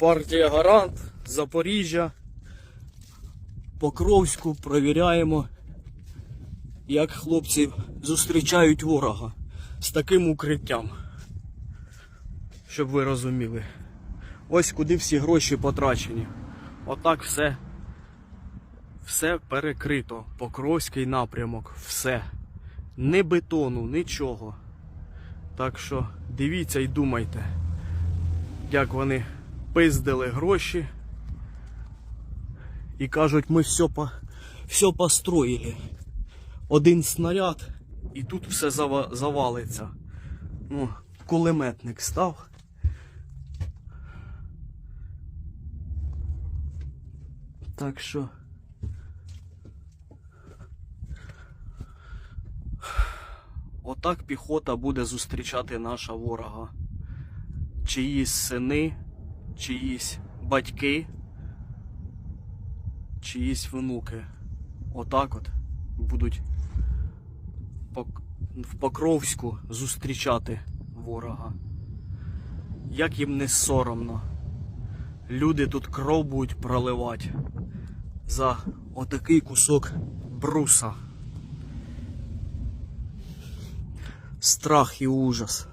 Партія Гарант, Запоріжжя, Покровську провіряємо, як хлопці зустрічають ворога з таким укриттям. Щоб ви розуміли. Ось куди всі гроші потрачені. Отак все. Все перекрито. Покровський напрямок, все. Ні бетону, нічого. Так що дивіться і думайте, як вони пиздили гроші і кажуть, ми все, по, все построїли. Один снаряд, і тут все зава- завалиться. Ну, кулеметник став. Так що. Отак піхота буде зустрічати наша ворога. Чиїсь сини, чиїсь батьки, чиїсь внуки. Отак от будуть в Покровську зустрічати ворога. Як їм не соромно. Люди тут кров будуть проливати за отакий кусок бруса. Страх і ужас.